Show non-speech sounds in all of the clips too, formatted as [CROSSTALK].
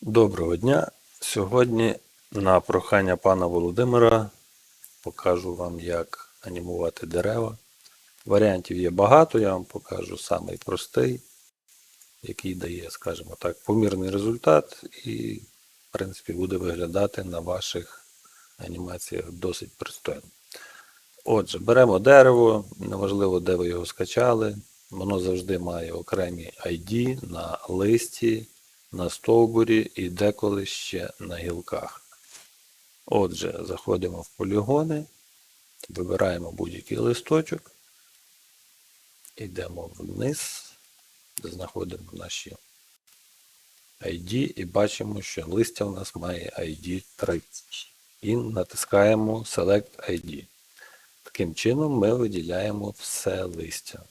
Доброго дня! Сьогодні на прохання пана Володимира покажу вам, як анімувати дерева. Варіантів є багато, я вам покажу самий простий, який дає, скажімо так, помірний результат і, в принципі, буде виглядати на ваших анімаціях досить пристойно. Отже, беремо дерево, неважливо, де ви його скачали. Воно завжди має окремі ID на листі, на стовбурі і деколи ще на гілках. Отже, заходимо в полігони, вибираємо будь-який листочок, йдемо вниз, де знаходимо наші ID і бачимо, що листя у нас має ID 30. І натискаємо Select ID. Таким чином ми виділяємо все листя.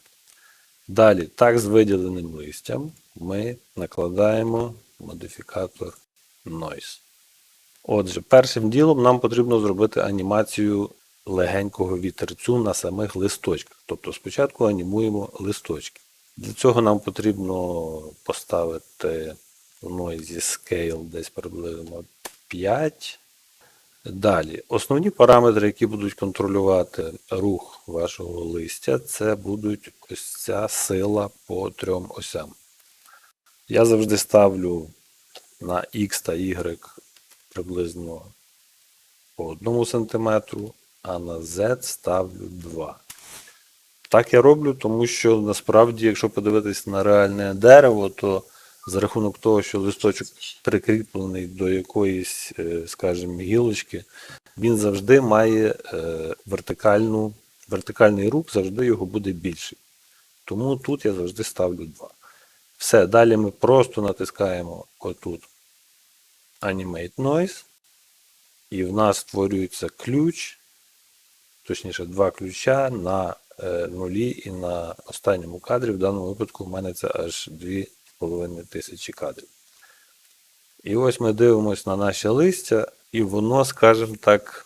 Далі, так з виділеним листям, ми накладаємо модифікатор Noise. Отже, першим ділом нам потрібно зробити анімацію легенького вітерцю на самих листочках. Тобто спочатку анімуємо листочки. Для цього нам потрібно поставити в Noise Scale десь приблизно 5. Далі, основні параметри, які будуть контролювати рух вашого листя, це будуть ось ця сила по трьом осям. Я завжди ставлю на X та Y приблизно по 1 см, а на Z ставлю 2. Так я роблю, тому що насправді, якщо подивитись на реальне дерево, то за рахунок того, що листочок прикріплений до якоїсь, е, скажімо, гілочки, він завжди має е, вертикальну, вертикальний рух, завжди його буде більший. Тому тут я завжди ставлю 2. Все, далі ми просто натискаємо отут Animate Noise. І в нас створюється ключ, точніше, два ключа на е, нулі і на останньому кадрі. В даному випадку в мене це аж 2,5 тисячі кадрів. І ось ми дивимося на наше листя, і воно, скажімо так,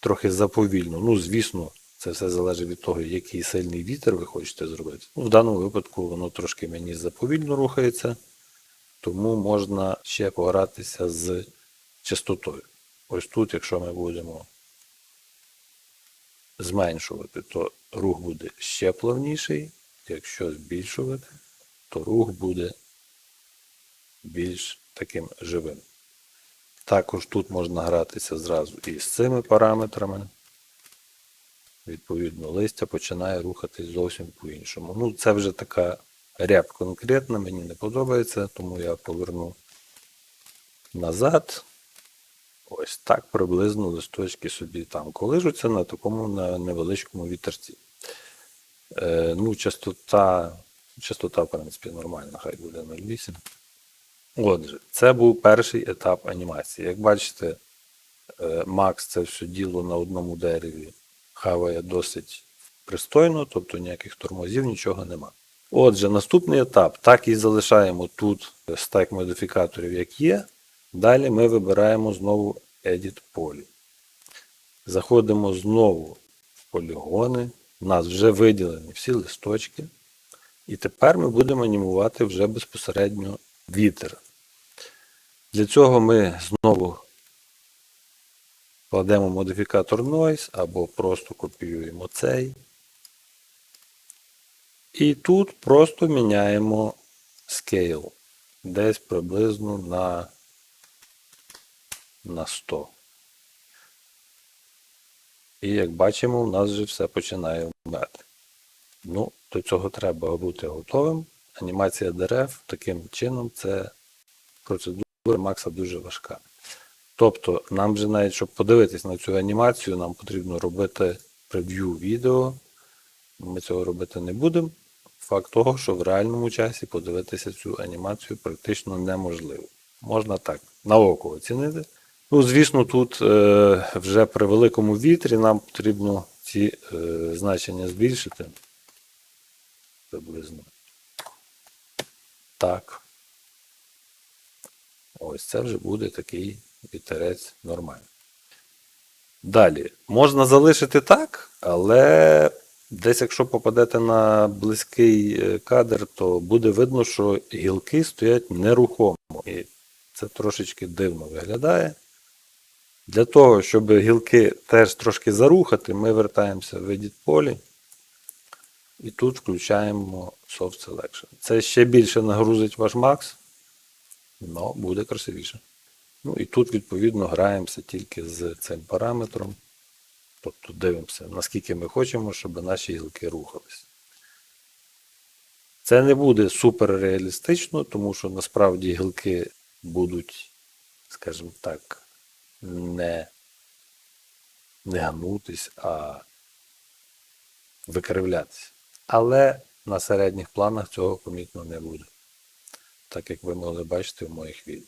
трохи заповільно. Ну, звісно, це все залежить від того, який сильний вітер ви хочете зробити. Ну, в даному випадку воно трошки мені заповільно рухається, тому можна ще погратися з частотою. Ось тут, якщо ми будемо зменшувати, то рух буде ще плавніший. Якщо збільшувати, то рух буде більш таким живим. Також тут можна гратися зразу і з цими параметрами. Відповідно, листя починає рухатись зовсім по-іншому. Ну, це вже така ряб конкретна, мені не подобається, тому я поверну назад. Ось так приблизно листочки собі там колижуться на такому невеличкому вітерці. Е, ну, частота, частота, в принципі, нормальна, хай буде 0,8. Отже, це був перший етап анімації. Як бачите, е, Макс це все діло на одному дереві хаває досить пристойно, тобто ніяких тормозів, нічого нема. Отже, наступний етап. Так і залишаємо тут стек модифікаторів, як є. Далі ми вибираємо знову Edit Poly. Заходимо знову в полігони. У нас вже виділені всі листочки. І тепер ми будемо анімувати вже безпосередньо вітер. Для цього ми знову кладемо модифікатор Noise або просто копіюємо цей. І тут просто міняємо scale. Десь приблизно на, на 100. І як бачимо, у нас вже все починає вмерти. Ну, до цього треба бути готовим. Анімація дерев таким чином це процедура Макса дуже важка. Тобто, нам вже навіть, щоб подивитись на цю анімацію, нам потрібно робити прев'ю відео. Ми цього робити не будемо. Факт того, що в реальному часі подивитися цю анімацію практично неможливо. Можна так, на око оцінити. Ну, звісно, тут е, вже при великому вітрі нам потрібно ці е, значення збільшити. Приблизно. Так. Ось це вже буде такий вітерець нормальний. Далі, можна залишити так, але десь, якщо попадете на близький е, кадр, то буде видно, що гілки стоять нерухомо. І Це трошечки дивно виглядає. Для того, щоб гілки теж трошки зарухати, ми вертаємося в Edit полі. І тут включаємо Soft Selection. Це ще більше нагрузить ваш Max, але буде красивіше. Ну і тут, відповідно, граємося тільки з цим параметром. Тобто дивимося, наскільки ми хочемо, щоб наші гілки рухались. Це не буде супер реалістично, тому що насправді гілки будуть, скажімо так, не, не гнутись, а викривлятися. Але на середніх планах цього помітно не буде. Так як ви могли бачити в моїх відео.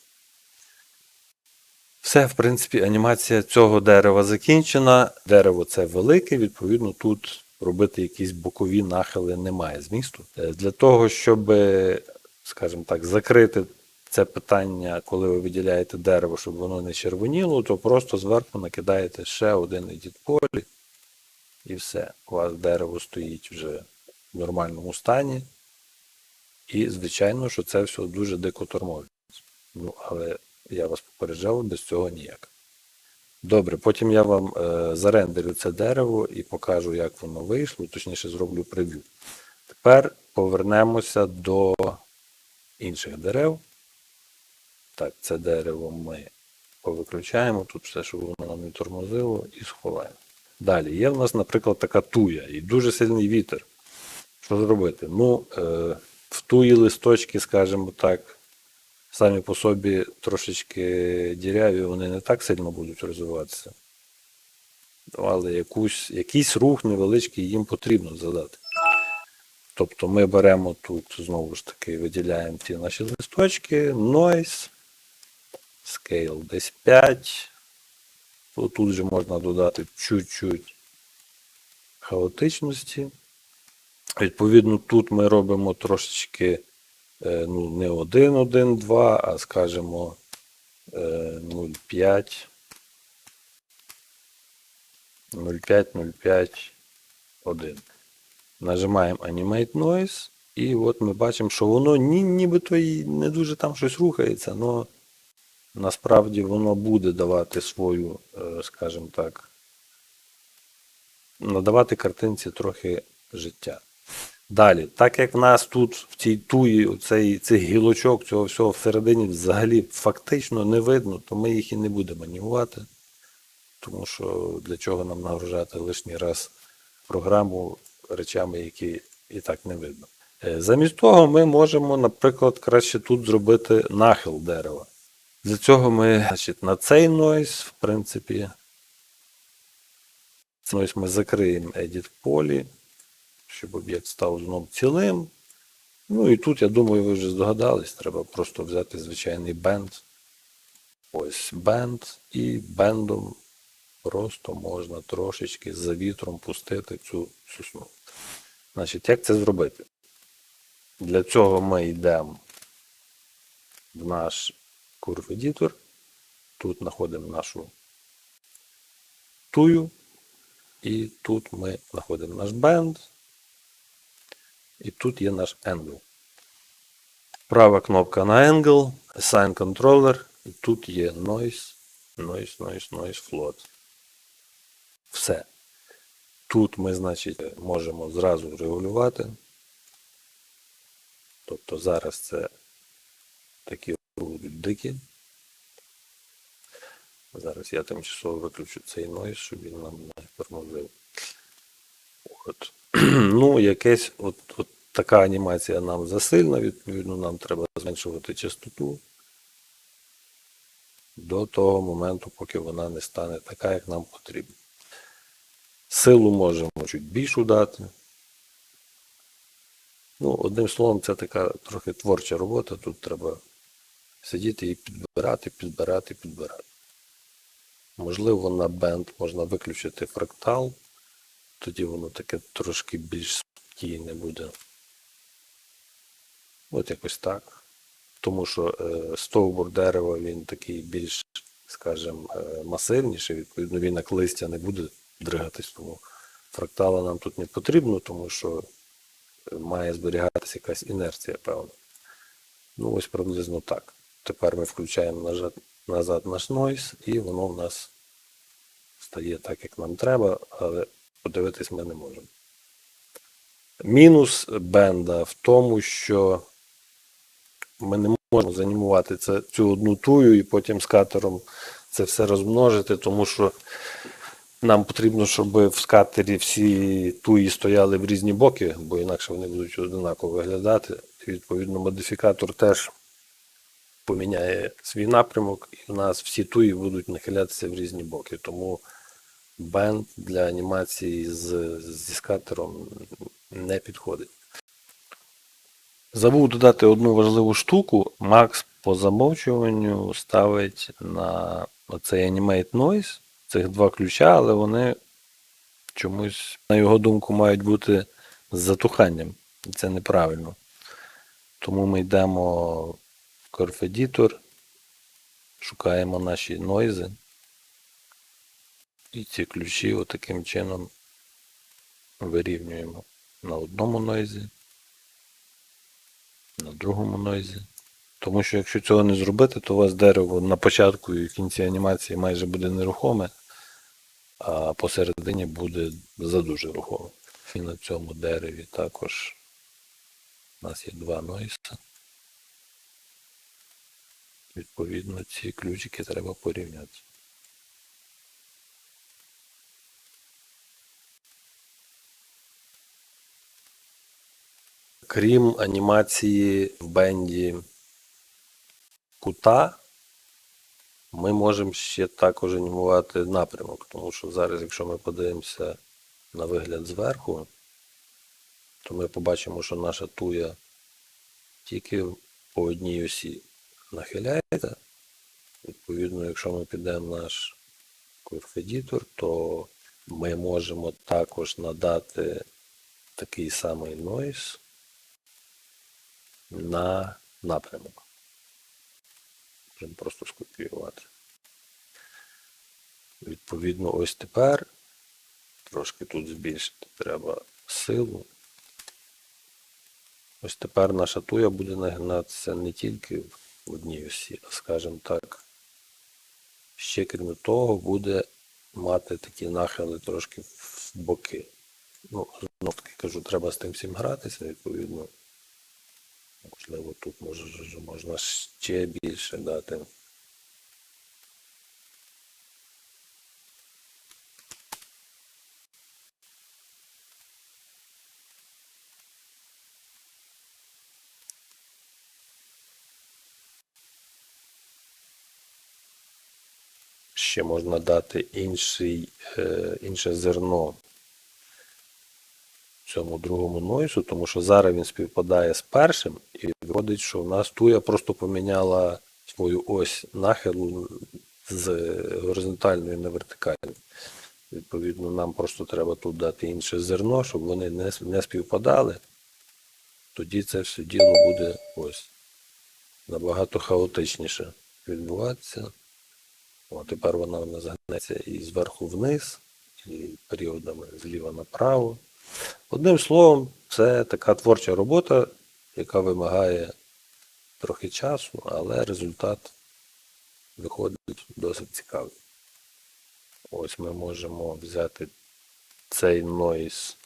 Все, в принципі, анімація цього дерева закінчена. Дерево це велике, відповідно, тут робити якісь бокові нахили немає змісту. Е, Для того, щоб, скажімо так, закрити це питання, коли ви виділяєте дерево, щоб воно не червоніло, то просто зверху накидаєте ще один едіт полі, і все. У вас дерево стоїть вже в нормальному стані. І, звичайно, що це все дуже дико тормозить. Ну, але я вас попереджав, без цього ніяк. Добре, потім я вам е, зарендерю це дерево і покажу, як воно вийшло, точніше зроблю прев'ю. Тепер повернемося до інших дерев. Так, це дерево ми повиключаємо, тут все, щоб воно нам не тормозило, і сховаємо. Далі, є в нас, наприклад, така туя і дуже сильний вітер. Що зробити? Ну, е, в туї листочки, скажімо так, самі по собі трошечки діряві, вони не так сильно будуть розвиватися. Але якусь, якийсь рух невеличкий їм потрібно задати. Тобто ми беремо тут, знову ж таки, виділяємо ті наші листочки, noise, scale десь 5. Тут же можна додати чуть-чуть хаотичності. Відповідно, тут ми робимо трошечки е, ну, не 1, 1, 2, а скажімо е, 0,5. 0,5, 0,5, 1. Нажимаємо Animate Noise. І от ми бачимо, що воно ні, нібито і не дуже там щось рухається, але насправді воно буде давати свою, е, скажімо так, надавати картинці трохи життя. Далі, так як в нас тут в цій туї оцей, цих гілочок, цього всього всередині взагалі фактично не видно, то ми їх і не будемо анімувати. Тому що для чого нам нагружати лишній раз програму речами, які і так не видно. Е, Замість того ми можемо, наприклад, краще тут зробити нахил дерева. Для цього ми значить, на цей noise, в принципі, цей noise ми закриємо edit полі, щоб об'єкт став знову цілим. Ну і тут, я думаю, ви вже здогадались, треба просто взяти звичайний бенд. Ось бенд, і бендом просто можна трошечки за вітром пустити цю сосну. Значить, як це зробити? Для цього ми йдемо в наш Editor. Тут знаходимо нашу тую. І тут ми знаходимо наш бенд. І тут є наш Angle. Права кнопка на Angle, Assign Controller. І тут є Noise, Noise, Noise, Noise, Float. Все. Тут ми, значить, можемо зразу регулювати. Тобто зараз це такі будуть дикі. Зараз я тимчасово виключу цей нойз, щоб він нам не тормозив. От. [CLEARS THROAT] Ну, якесь от, от така анімація нам засильна, відповідно, нам треба зменшувати частоту до того моменту, поки вона не стане така, як нам потрібно. Силу можемо чуть більшу дати. Ну, одним словом, це така трохи творча робота. Тут треба сидіти і підбирати, підбирати, підбирати. Можливо, на бенд можна виключити фрактал, тоді воно таке трошки більш спокійне буде. От якось так. Тому що е, стовбур дерева він такий більш, скажімо, е, масивніший, відповідно, він як листя не буде дригатись, тому фрактала нам тут не потрібно, тому що має зберігатися якась інерція, певна. Ну, ось приблизно так. Тепер ми включаємо назад, наш нойз, і воно в нас стає так, як нам треба, але подивитись ми не можемо. Мінус бенда в тому, що ми не можемо занімувати це, цю одну тую і потім з катером це все розмножити, тому що нам потрібно, щоб в скатері всі туї стояли в різні боки, бо інакше вони будуть одинаково виглядати. І, відповідно, модифікатор теж поміняє свій напрямок, і в нас всі туї будуть нахилятися в різні боки. Тому бенд для анімації з, зі скатером не підходить. Забув додати одну важливу штуку. Макс по замовчуванню ставить на оцей Animate Noise цих два ключа, але вони чомусь, на його думку, мають бути з затуханням. Це неправильно. Тому ми йдемо в Curve Editor, шукаємо наші нойзи. І ці ключі отаким чином вирівнюємо на одному нойзі, на другому нойзі. Тому що якщо цього не зробити, то у вас дерево на початку і в кінці анімації майже буде нерухоме, а посередині буде задуже рухоме. І на цьому дереві також у нас є два нойса. Відповідно, ці ключики треба порівняти. Крім анімації в бенді кута, ми можемо ще також анімувати напрямок, тому що зараз, якщо ми подивимося на вигляд зверху, то ми побачимо, що наша туя тільки по одній осі нахиляється. Відповідно, якщо ми підемо в наш Editor, то ми можемо також надати такий самий noise на напрямок. Можемо просто скопіювати. Відповідно, ось тепер трошки тут збільшити треба силу. Ось тепер наша туя буде нагинатися не тільки в одній осі, а скажімо так, ще крім того, буде мати такі нахили трошки в боки. Ну, знов таки кажу, треба з тим всім гратися, відповідно. Можливо, тут може, можна ще більше дати. Ще можна дати інший, е, інше зерно цьому другому нойсу, тому що зараз він співпадає з першим, і виходить, що в нас туя просто поміняла свою ось нахилу з горизонтальної на вертикальну. Відповідно, нам просто треба тут дати інше зерно, щоб вони не, не співпадали. Тоді це все діло буде ось набагато хаотичніше відбуватися. О, тепер вона в нас гнеться і зверху вниз, і періодами зліва направо. Одним словом, це така творча робота, яка вимагає трохи часу, але результат виходить досить цікавий. Ось ми можемо взяти цей нойз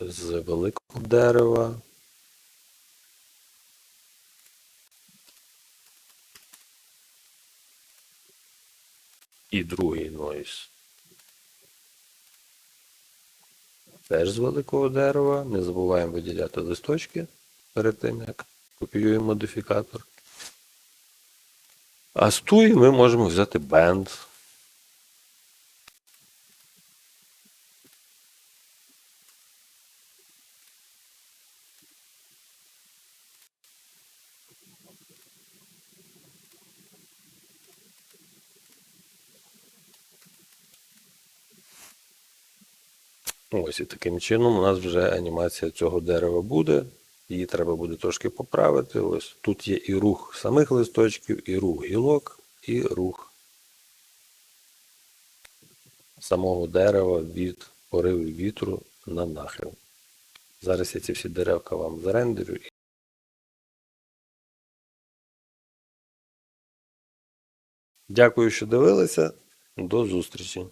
з великого дерева. І другий нойс. Теж з великого дерева. Не забуваємо виділяти листочки перед тим, як копіюємо модифікатор. А з туї ми можемо взяти бенд. Ось і таким чином у нас вже анімація цього дерева буде. Її треба буде трошки поправити. Ось тут є і рух самих листочків, і рух гілок, і рух самого дерева від поривів вітру на нахил. Зараз я ці всі деревка вам зарендерю. Дякую, що дивилися. До зустрічі!